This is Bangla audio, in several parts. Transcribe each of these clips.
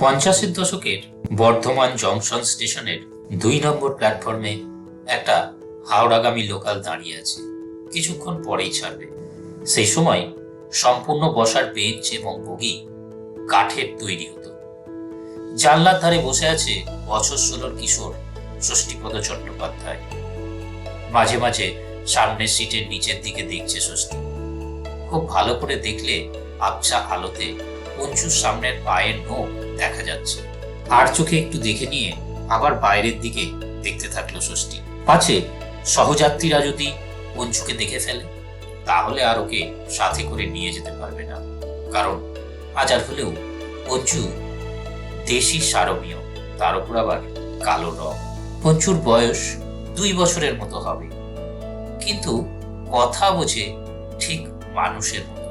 পঞ্চাশের দশকের বর্ধমান জংশন স্টেশনের দুই নম্বর প্ল্যাটফর্মে একটা হাওড়াগামী লোকাল দাঁড়িয়ে আছে। কিছুক্ষণ পরেই ছাড়বে। সেই সময় সম্পূর্ণ বসার বেঞ্চ এবং বগি কাঠের তৈরি হতো। জানলার ধারে বসে আছে বছর ষোলোর কিশোর ষষ্ঠীপদ চট্টোপাধ্যায়। মাঝে মাঝে সামনের সিটের নিচের দিকে দেখছে ষষ্ঠী। খুব ভালো করে দেখলে আবছা আলোতে পঞ্চুর সামনের পায়ের নখ দেখা যাচ্ছে। আর চোখে একটু দেখে নিয়ে আবার বাইরের দিকে দেখতে থাকল ষষ্ঠী। পাছে সহযাত্রীরা যদি পঞ্চুকে দেখে ফেলে, তাহলে আর ওকে সাথে করে নিয়ে যেতে পারবে না। কারণ আজ আর হলেও পঞ্চু দেশি সারমীয় তার উপর আবার কালো রং। পঞ্চুর বয়স দুই বছরের মতো হবে। কিন্তু কথা বোঝে ঠিক মানুষের মতো।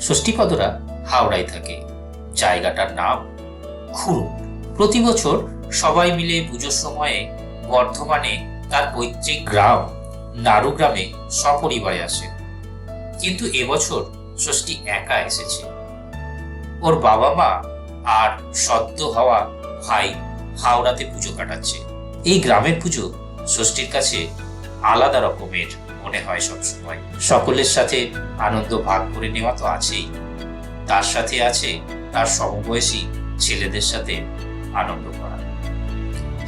ষষ্ঠীপদরা হাওড়ায় থাকে। জায়গাটার নাম খুরুম প্রতি বছর সবাই মিলে পুজোর সময়ে বর্ধমানে তার পৈতৃক গ্রাম নারুগ্রামে সপরিবারে আসে। কিন্তু এবছর ষষ্ঠী একা এসেছে। ওর বাবা মা আর সদ্য হওয়া ভাই হাওড়াতে পুজো কাটাচ্ছে। এই গ্রামের পুজো ষষ্ঠীর কাছে আলাদা রকমের মনে হয় সবসময়। সকলের সাথে আনন্দ ভাগ করে নেওয়া তো আছেই। তার সাথে আছে তার সমবয়সী ছেলেদের সাথে আনন্দ করা।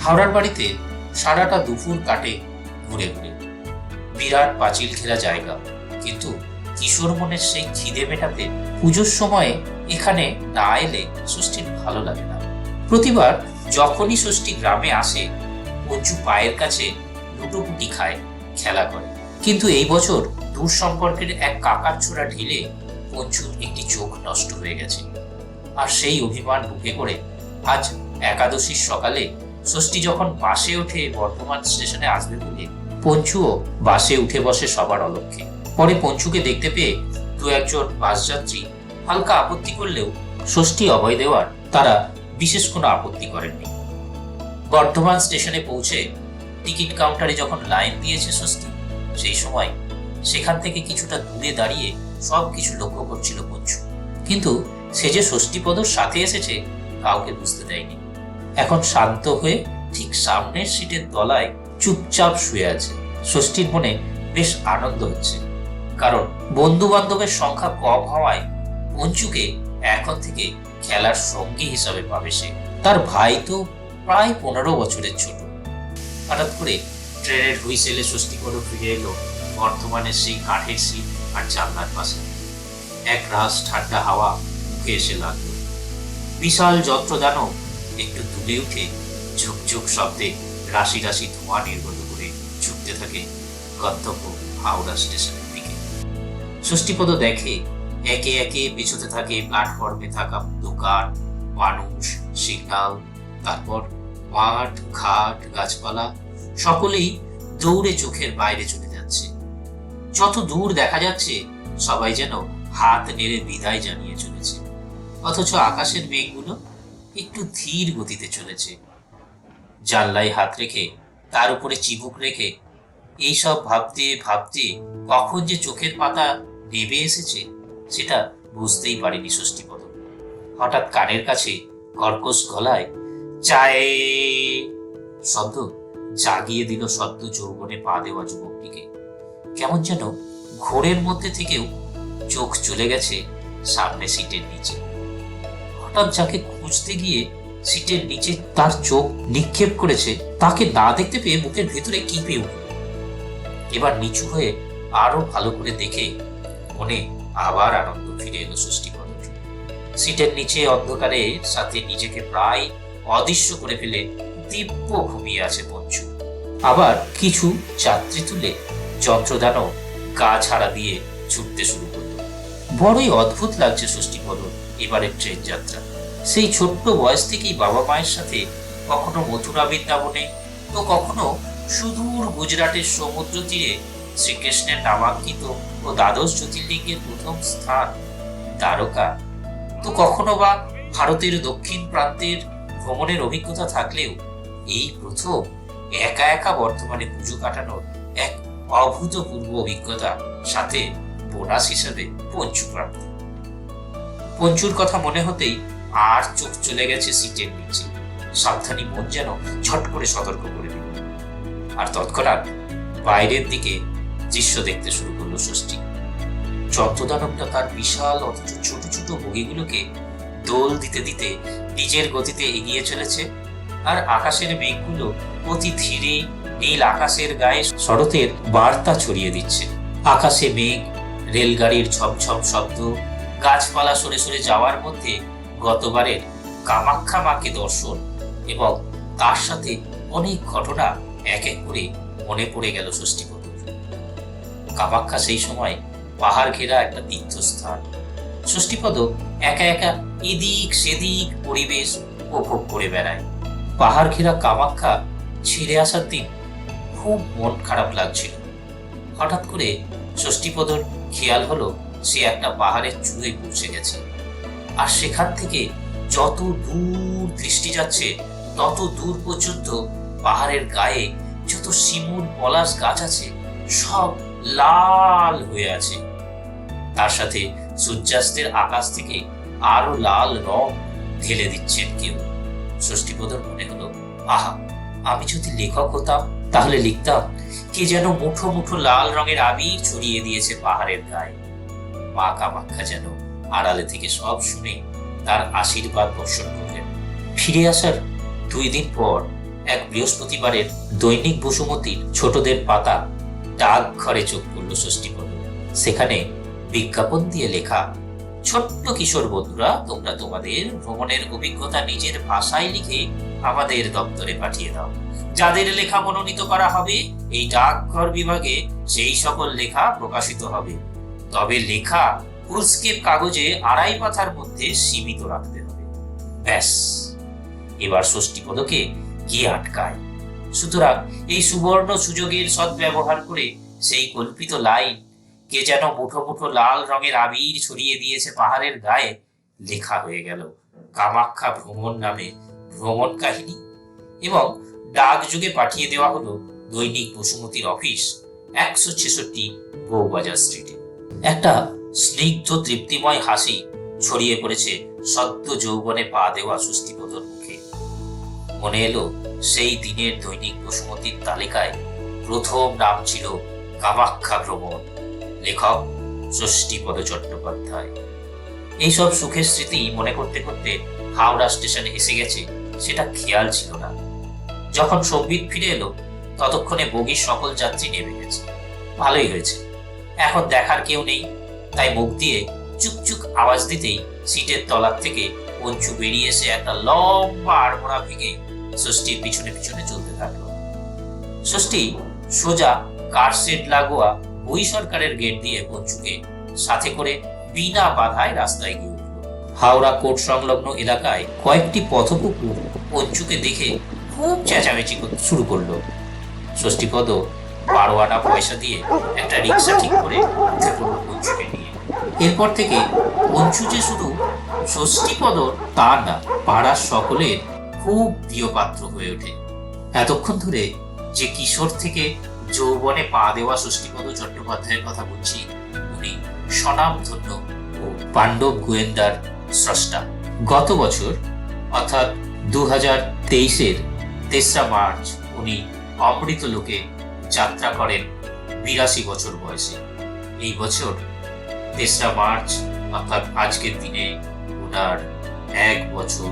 হাওড়ার বাড়িতে সারাটা দুপুর কাটে ঘুরে ঘুরে। বিরাট পাঁচিল ঘেরা জায়গা, কিন্তু কিশোর মনের সেই খিদে মেটাতে পুজোর সময়ে এখানে না এলে ষষ্ঠীর ভালো লাগে না। প্রতিবার যখনই ষষ্ঠী গ্রামে আসে পঞ্চু পায়ের কাছে লুটোপুটি খায়, খেলা করে। কিন্তু এই বছর দূর সম্পর্কের এক কাকার ছোড়া ঢিলে পঞ্চুর একটি চোখ নষ্ট হয়ে গেছে। আর সেই অভিমান বুকে করে আজ একাদশীর সকালে ষষ্ঠী যখন বাসে ওঠে বর্ধমান স্টেশনে আসবে বলে পঞ্চুও বাসে উঠে বসে সবার অলক্ষে। পরে পঞ্চুকে দেখতে পেয়ে দু একজন বাসযাত্রী হালকা আপত্তি করলেও ষষ্ঠী অভয় দেওয়ার তারা বিশেষ কোনো আপত্তি করেননি। বর্ধমান স্টেশনে পৌঁছে টিকিট কাউন্টারে যখন লাইন দিয়েছে ষষ্ঠী, সেই সময় সেখান থেকে কিছুটা দূরে দাঁড়িয়ে সব কিছু লক্ষ্য করছিল পঞ্চু। কিন্তু সে যে ষষ্ঠীপদর সাথে এসেছে, কাউকে বুঝতে দেয়নি। এখন শান্ত হয়ে ঠিক সামনের সিটের তলায় চুপচাপ শুয়ে আছে। ষষ্ঠীর মনে বেশ আনন্দ হচ্ছে। কারণ বন্ধু বান্ধবের সংখ্যা কম হওয়ায় পঞ্চুকে এখন থেকে খেলার সঙ্গী হিসাবে পাবে সে। তার ভাই তো প্রায় পনেরো বছরের ছোট। হঠাৎ করে ট্রেনের হুইসেলে ষষ্ঠী করে ফিরে এলো বর্ধমানের সেই কাঠের সিট আর জানলার পাশে। এক রাস ঠান্ডা হাওয়া মুখে এসে লাগল বিশাল যন্ত্রদানব একটু দুলে উঠে ঝুকঝুক শব্দে রাশি রাশি ধোঁয়া নির্গত করে ছুটতে থাকে গন্তব্য হাওড়া স্টেশনের দিকে। ষষ্ঠীপদ দেখে একে একে পিছুতে থাকে প্ল্যাটফর্মে থাকা দোকান, মানুষ সিগনাল তারপর মাঠ, ঘাট, গাছপালা সকলেই দৌড়ে চোখের বাইরে চলে যাচ্ছে। যত দূর দেখা যাচ্ছে, সবাই যেন হাত নেড়ে বিদায় জানিয়ে চলেছে। অথচ আকাশের মেঘগুলো একটু ধীর গতিতে চলেছে। জানলায় হাত রেখে, তার উপরে চিবুক রেখে, এইসব ভাবতে ভাবতে কখন যে চোখের পাতা নেবে এসেছে, সেটা বুঝতেই পারেনি ষষ্ঠীপদ। হঠাৎ কানের কাছে কর্কশ গলায়, চায়ে! শব্দ জাগিয়ে দিল সদ্য যৌবনে পা দেওয়া যুবকটিকে। কেমন যেন ঘোরের মধ্যে থেকেও চোখ চলে গেছে সামনে সিটের নিচে। হঠাৎ যাকে খুঁজতে গিয়ে সিটের নিচে তার চোখ নিক্ষেপ করেছে, তাকে না দেখতে পেয়ে বুকের ভেতরে কি পেয়ে উঠল। এবার নিচু হয়ে আরও ভালো করে দেখে মনে আবার আনন্দ ফিরে এলো ষষ্ঠীপদ সিটের নিচে অন্ধকারে সাথে নিজেকে প্রায় অদৃশ্য করে ফেলে দিব্য ঘুমিয়ে আছে পঞ্চু আবার কিছু যাত্রী তুলে যন্ত্রদানও গা ছাড়া দিয়ে ছুটতে শুরু করল। বড়ই অদ্ভুত লাগছে ষষ্ঠীপদ এবারের ট্রেন যাত্রা। সেই ছোট্ট বয়স থেকেই বাবা মায়ের সাথে কখনো মথুরা বৃন্দাবনে তো কখনো সুদূর গুজরাটের সমুদ্র তীরে শ্রীকৃষ্ণের নামাঙ্কিত ও দ্বাদশ জ্যোতির্লিঙ্গের প্রথম স্থান দ্বারকা। তো কখনো বা ভারতের দক্ষিণ প্রান্তের ভ্রমণের অভিজ্ঞতা থাকলেও এই প্রথম একা একা বর্তমানে পুজো কাটানোর এক অভূতপূর্ব অভিজ্ঞতা সাথে বোনাস হিসেবে পঞ্চু প্রাপ্তি। পঞ্চুর কথা মনে হতেই আর চোখ চলে গেছে সিটের নিচে। সাবধানী মন যেন ছট করে সতর্ক করে দিল। আর তৎক্ষণাৎ বাইরের দিকে দৃশ্য দেখতে শুরু করল ষষ্ঠী। চন্দ্রদানবটা তার বিশাল অথচ ছোট ছোট বগিগুলোকে দোল দিতে দিতে নিজের গতিতে এগিয়ে চলেছে আর আকাশের মেঘগুলো অতি ধীরে নীল আকাশের গায়ে শরতের বার্তা ছড়িয়ে দিচ্ছে। আকাশে মেঘ, রেলগাড়ির ছমছম শব্দ, গাছপালা সরে সরে যাওয়ার মধ্যে গতবারের কামাখ্যা মাকে দর্শন এবং তার সাথে অনেক ঘটনা এক এক করে মনে পড়ে গেল ষষ্ঠীপদ কামাখ্যা সেই সময় পাহাড় ঘেরা একটা তীর্থস্থান। ষষ্ঠীপদ একা একা এদিক সেদিক পরিবেশ উপভোগ করে বেড়ায়। পাহাড় ঘেরা কামাখ্যা ছেড়ে আসার দিন খুব মন খারাপ লাগছিল। হঠাৎ করে ষষ্ঠীপদর খেয়াল হলো সে একটা পাহাড়ের চূড়ে পৌঁছে গেছে। আর সেখান থেকে যত দূর দৃষ্টি যাচ্ছে, তত দূর পর্যন্ত পাহাড়ের গায়ে যত শিমুল পলাশ গাছ আছে, সব লাল হয়ে আছে। তার সাথে সূর্যাস্তের আকাশ থেকে আরও লাল রং ঢেলে দিচ্ছেন কেউ। ষষ্ঠীপদর মনে হলো, আহা, আমি যদি লেখক হতাম, তাহলে লিখতাম, কে যেন মুঠো মুঠো লাল রঙের আবির ছড়িয়ে দিয়েছে পাহাড়ের গায়ে। মা কামাখ্যা যেন আড়ালে থেকে সব শুনে তার আশীর্বাদ বর্ষণ করলেন। ফিরে আসার দুই দিন পর এক বৃহস্পতিবারের দৈনিক বসুমতির ছোটদের পাতা ডাক ঘরে চোখ পড়ল ষষ্ঠীপদ সেখানে বিজ্ঞাপন দিয়ে লেখা, ছোট্ট কিশোর বন্ধুরা, তোমরা তোমাদের ভ্রমণের অভিজ্ঞতা নিজের ভাষায় লিখে আমাদের দপ্তরে পাঠিয়ে দাও। যাদের লেখা মনোনীত করা হবে, এই ডাকঘর বিভাগে সেই সকল লেখা প্রকাশিত হবে। তবে লেখা ফুলস্কেপ কাগজে আড়াই পাতার মধ্যে সীমিত রাখতে হবে। ব্যাস। এবার ষষ্ঠীপদকে কি আটকায়। সুতরাং এই সুবর্ণ সুযোগের সদ্ব্যবহার করে সেই কল্পিত লাইন কে যেন মুঠো মুঠো লাল রঙের আবির ছড়িয়ে দিয়েছে পাহাড়ের গায়ে লেখা হয়ে গেল কামাখ্যা ভ্রমণ নামে ভ্রমণ কাহিনী এবং ডাক যুগে পাঠিয়ে দেওয়া হলো দৈনিক বসুমতির অফিস একশো ছেষট্টি বউবাজার স্ট্রিটে। একটা স্নিগ্ধ তৃপ্তিময় হাসি ছড়িয়ে পড়েছে সদ্য যৌবনে পা দেওয়া সুস্থিপদর মুখে। মনে এলো, সেই দিনের দৈনিক বসুমতির তালিকায় প্রথম নাম ছিল কামাখ্যা ভ্রমণ, লেখক ষষ্ঠীপদ চট্টোপাধ্যায়। এইসব সুখের স্মৃতি মনে করতে করতে হাওড়া স্টেশনে এসে গেছে, সেটা খেয়াল ছিল না। যখন সম্বিত ফিরে এলো, ততক্ষণে বগির সকল যাত্রী নেমে গেছে। ভালোই হয়েছে। এখন দেখার কেউ নেই তাই মুখ দিয়ে চুকচুক আওয়াজ দিতেই সিটের তলার থেকে পঞ্চু বেরিয়ে এসে একটা লম্বা আড়মোড়া ভেঙে ষষ্ঠীর পিছনে পিছনে চলতে থাকল। ষষ্ঠী সোজা কার সেট লাগোয়া ওই সরকারের গেট দিয়ে পঞ্চুকে সাথে করে বিনা বাধায় রাস্তায় গিয়ে হাওড়া কোর্ট সংলগ্ন এলাকায় কয়েকটি পথকুকুর পঞ্চুকে দেখে খুব চেঁচামেচি করতে শুরু করল। ষষ্ঠীপদ বারো আনা পয়সা দিয়ে একটা রিক্সা ঠিক করে পঞ্চুকে নিয়ে। এরপর থেকে পঞ্চু যে শুধু ষষ্ঠীপদর তা না, পাড়ার সকলের খুব প্রিয় পাত্র হয়ে ওঠে। এতক্ষণ ধরে যে কিশোর থেকে যৌবনে পা দেওয়া ষষ্ঠীপদ চট্টোপাধ্যায়ের কথা বলছি, উনি স্বনামধন্য ও পাণ্ডব গোয়েন্দার স্রষ্টা। গত বছর, অর্থাৎ দু হাজার তেইশের তেসরা মার্চ, উনি অমৃত লোকে যাত্রা করেন বিরাশি বছর বয়সে। এই বছর তেসরা মার্চ, অর্থাৎ আজকের দিনে ওনার এক বছর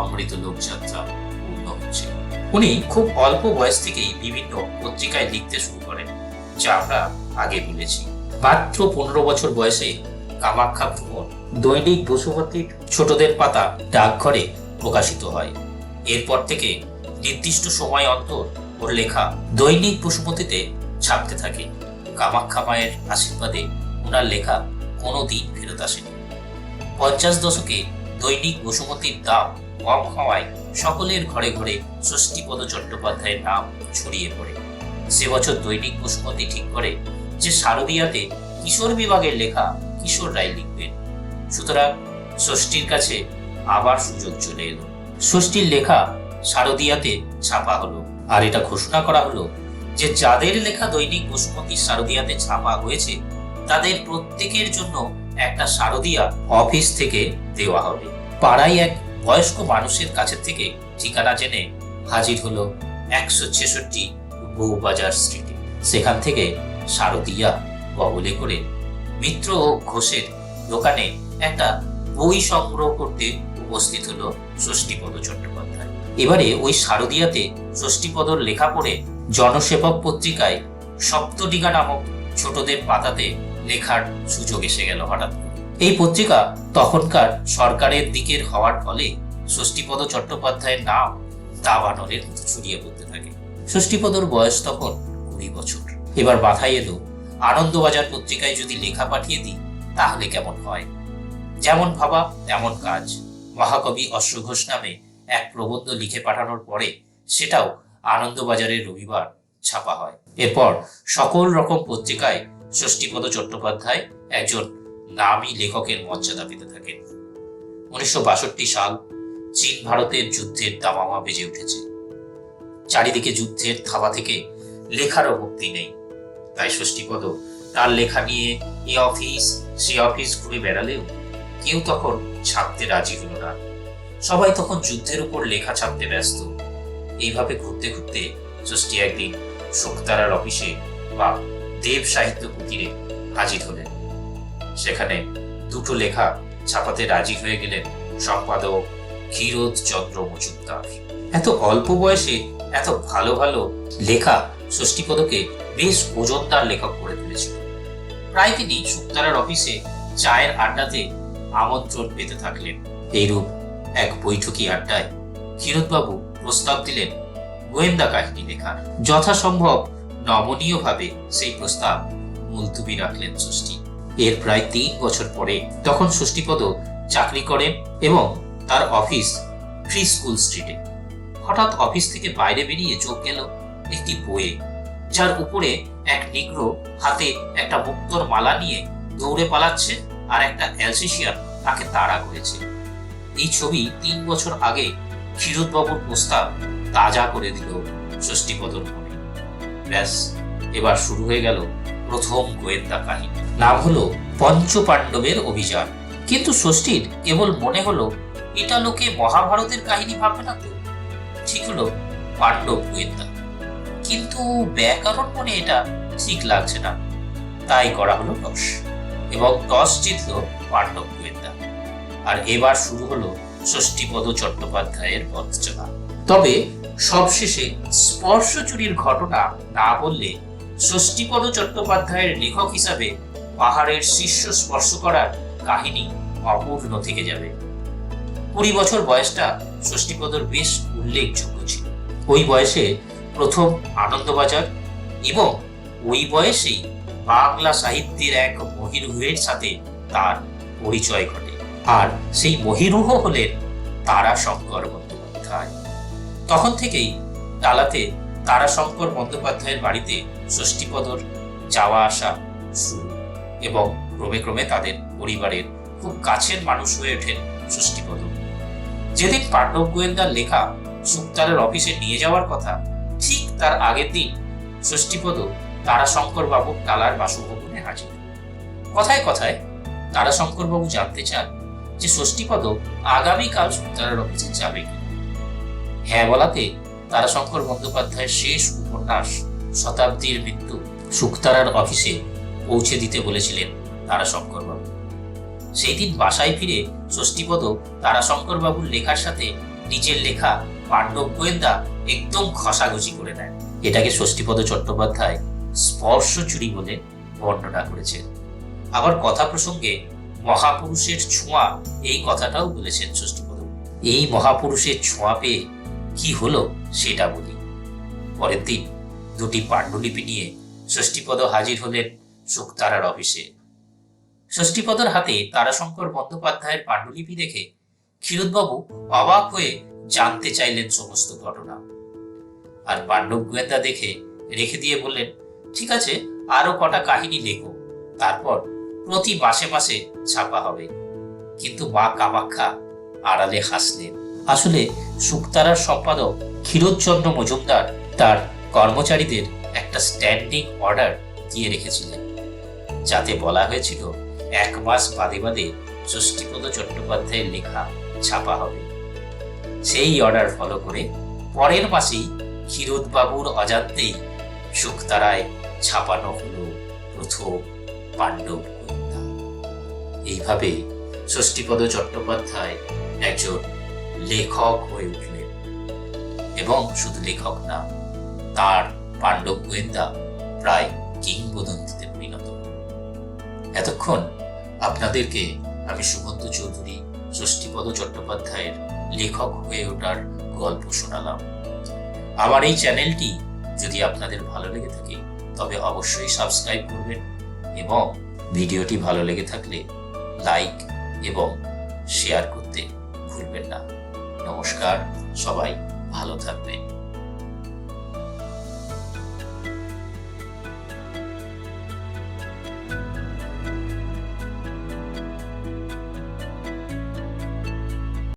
অমৃত লোকযাত্রা পূর্ণ হচ্ছে। উনি খুব অল্প বয়স থেকেই বিভিন্ন পত্রিকায় লিখতে শুরু করেন, যা আমরা আগে বলেছি। মাত্র পনেরো বছর বয়সে কামাখ্যা ভ্রমণ দৈনিক বসুমতীর ছোটদের পাতা ডাকঘরে প্রকাশিত হয়। এরপর থেকে নির্দিষ্ট সময় অন্তর ওর লেখা দৈনিক বসুমতীতে ছাপতে থাকে। কামাখ্যা মায়ের আশীর্বাদে ওনার লেখা কোনো দিন ফেরত আসেনি। পঞ্চাশ দশকে দৈনিক বসুমতীর দাম কম হওয়ায় সকলের ঘরে ঘরে ষষ্ঠীপদ চট্টোপাধ্যায়ের নাম ছড়িয়ে পড়ে। সে বছর দৈনিক বসুমতী ঠিক করে যে শারদীয়াতে কিশোর বিভাগের লেখা কিশোর রায় লিখবেন। সুতরাং ষষ্ঠীর কাছে আবার সুযোগ চলে এলো। ষষ্ঠীর লেখা শারদীয়াতে ছাপা হলো। আর এটা ঘোষণা করা হলো যে যাদের লেখা দৈনিক বসুমতী শারদীয়াতে ছাপা হয়েছে, তাদের প্রত্যেকের জন্য একটা শারদীয়া অফিস থেকে দেওয়া হবে। পাড়ায় এক বয়স্ক মানুষের কাছে থেকে ঠিকানা জেনে হাজির হলো একশো ছেষট্টি বউবাজার স্ট্রিটে। সেখান থেকে শারদিয়া কবলে করে মিত্র ও ঘোষের দোকানে একটা বই সংগ্রহ করতে উপস্থিত হলো ষষ্ঠীপদ চট্টোপাধ্যায়। এবারে ওই শারদিয়াতে ষষ্ঠীপদর লেখা পড়ে জনসেবক পত্রিকায় সপ্তটিকা নামক ছোটদের পাতাতে লেখার সুযোগ এসে গেল হঠাৎ এই পত্রিকা তখনকার সরকারের দিকের হওয়ার ফলে ষষ্ঠীপদ চট্টোপাধ্যায়ের নাম দাবানরের ছড়িয়ে পড়তে থাকে। ষষ্ঠীপদর বয়স তখন কুড়ি বছর। এবার মাথায় এলো, আনন্দবাজার পত্রিকায় যদি লেখা পাঠিয়ে দিই, তাহলে কেমন হয়? যেমন ভাবা তেমন কাজ। মহাকবি অশ্বঘোষ নামে এক প্রবন্ধ লিখে পাঠানোর পরে সেটাও আনন্দবাজারের রবিবার ছাপা হয়। এরপর সকল রকম পত্রিকায় ষষ্ঠীপদ চট্টোপাধ্যায় একজন নামী লেখকের মর্যাদা পেতে থাকেন। উনিশশো বাষট্টি সাল চীন ভারতের যুদ্ধের দামামা বেজে উঠেছে। চারিদিকে যুদ্ধের থাবা থেকে লেখারও মুক্তি নেই। তাই ষষ্ঠীপদ তার লেখা নিয়ে এ অফিস সে অফিস ঘুরে বেড়ালেও কেউ তখন ছাপতে রাজি হলো না। সবাই তখন যুদ্ধের উপর লেখা ছাপতে ব্যস্ত। এইভাবে ঘুরতে ঘুরতে ষষ্ঠী একদিন শোকতারার অফিসে বা দেব সাহিত্য কুটিরে হাজির হলেন। সেখানে দুটো লেখা ছাপাতে রাজি হয়ে গেলেন সম্পাদক ক্ষীরোদ চন্দ্র মজুমদার। এত অল্প বয়সে এত ভালো ভালো লেখা ষষ্ঠীপদকে বেশ ওজনদার লেখক করে তুলেছিল। প্রায় তিনি শুক্তারার অফিসে চায়ের আড্ডাতে আমন্ত্রণ পেতে থাকলেন। এইরূপ এক বৈঠকি আড্ডায় ক্ষীরোদবাবু প্রস্তাব দিলেন, গোয়েন্দা কাহিনী লেখার যথাসম্ভব নমনীয়ভাবে সেই প্রস্তাব মুলতুবি রাখলেন ষষ্ঠী। এর প্রায় তিন বছর পরে তখন ষষ্ঠীপদ চাকরি করেন এবং তার অফিস ফ্রি স্কুল স্ট্রিটে। হঠাৎ অফিস থেকে বাইরে বেরিয়ে চোখ গেল একটি বইয়ে, যার উপরে এক নিগ্র হাতে একটা মুক্তর মালা নিয়ে দৌড়ে পালাচ্ছে আর একটা অ্যালসিশিয়ান তাকে তাড়া করেছে। এই ছবি তিন বছর আগে ক্ষীরোদবাবুর প্রস্তাব তাজা করে দিল ষষ্ঠীপদর মনে। ব্যাস, এবার শুরু হয়ে গেল প্রথম গোয়েন্দা কাহিনী। নাম হলো পঞ্চ পাণ্ডবের অভিযান। কিন্তু ষষ্ঠীর কেবল মনে হলো, এটা লোকে মহাভারতের কাহিনী ভাববে না তো? ঠিক হলো পাণ্ডব গোয়েন্দা। কিন্তু ব্যাকরণ মনে এটা ঠিক লাগছে না। তাই করা হলো টস এবং টস জিতল পাণ্ডব গোয়েন্দা। আর এবার শুরু হলো ষষ্ঠীপদ চট্টোপাধ্যায়ের পথ চলা তবে সবশেষে স্পর্শ চুরির ঘটনা না বললে ষষ্ঠীপদ চট্টোপাধ্যায়ের লেখক হিসাবে পাহাড়ের শীর্ষ স্পর্শ করার কাহিনী অপূর্ণ থেকে যাবে। কুড়ি বছর বয়সটা ষষ্ঠীপদর বেশ উল্লেখযোগ্য ছিল। ওই বয়সে প্রথম আনন্দবাজার এবং ওই বয়সেই বাংলা সাহিত্যের এক মহিরুহের সাথে তার পরিচয় ঘটে। আর সেই মহিরুহ হলেন তারাশঙ্কর বন্দ্যোপাধ্যায়। তখন থেকেই ডালাতে তারাশঙ্কর বন্দ্যোপাধ্যায়ের বাড়িতে ষষ্ঠীপদর যাওয়া আসা শুরু এবং ক্রমে ক্রমে তাদের পরিবারের খুব কাছের মানুষ হয়ে ওঠেন ষষ্ঠীপদ। যেদিন পাণ্ডব গোয়েন্দার লেখা সুক্তারের অফিসে নিয়ে যাওয়ার কথা, ঠিক তার আগের দিন ষষ্ঠীপদ তারাশঙ্কর বাবু টালার বাসভবনে হাজির। কথায় কথায় তারাশঙ্কর বাবু জানতে চান যে ষষ্ঠীপদ আগামীকাল সুক্তারের অফিসে যাবে হ্যাঁ বলাতে তারাশঙ্কর বন্দ্যোপাধ্যায়ের শেষ উপন্যাস, শতাব্দীর মৃত্যু সুক্তারার অফিসে পৌঁছে দিতে বলেছিলেন তারাশঙ্কর বাবু সেই দিন বাসায় ফিরে ষষ্ঠীপদ তারাশঙ্কর বাবুর লেখার সাথে নিজের লেখা পাণ্ডব গোয়েন্দা একদম ঘষাঘষি করে দেয় এটাকে ষষ্ঠীপদ চট্টোপাধ্যায় স্পর্শ চুরি বলে বর্ণনা করেছেন। আবার কথা প্রসঙ্গে মহাপুরুষের ছোঁয়া, এই কথাটাও বলেছেন ষষ্ঠীপদ এই মহাপুরুষের ছোঁয়া পেয়ে কি হলো সেটা বলি। পরের দিন দুটি পাণ্ডুলিপি নিয়ে ষষ্ঠীপদ হাজির হলেন শুকতারার অফিসে। ষষ্ঠীপদর হাতে তারাশঙ্কর বন্দ্যোপাধ্যায়ের পাণ্ডুলিপি দেখে ক্ষীরোদবাবু অবাক হয়ে জানতে চাইলেন সমস্ত ঘটনা। আর পাণ্ডব গোয়েন্দা দেখে রেখে দিয়ে বললেন, ঠিক আছে, আরও কটা কাহিনী লেখো। তারপর প্রতি মাসে মাসে ছাপা হবে। কিন্তু মা কামাখ্যা আড়ালে হাসলেন। আসলে শুকতারার সম্পাদক ক্ষীরোদচন্দ্র মজুমদার তার কর্মচারীদের একটা স্ট্যান্ডিং অর্ডার দিয়ে রেখেছিলেন, যাতে বলা হয়েছিল এক মাস বাদে বাদে ষষ্ঠীপদ চট্টোপাধ্যায়ের লেখা ছাপা হবে। সেই অর্ডার ফলো করে পরের মাসেই ক্ষীরোদবাবুর অজান্তেই শুকতারায় ছাপানো হলো প্রথম পাণ্ডব। এইভাবে ষষ্ঠীপদ চট্টোপাধ্যায় একজন লেখক হয়ে উঠলেন এবং শুধু লেখক না, তার পাণ্ডব গোয়েন্দা প্রায় কিংবদন্তিতে পরিণত। এতক্ষণ আপনাদেরকে আমি সুমন্ত চৌধুরী ষষ্ঠীপদ চট্টোপাধ্যায়ের লেখক হয়ে ওঠার গল্প শোনালাম আমার এই চ্যানেলটি যদি আপনাদের ভালো লেগে থাকে, তবে অবশ্যই সাবস্ক্রাইব করবেন এবং ভিডিওটি ভালো লেগে থাকলে লাইক এবং শেয়ার করতে ভুলবেন না। নমস্কার সবাই ভালো থাকবেন।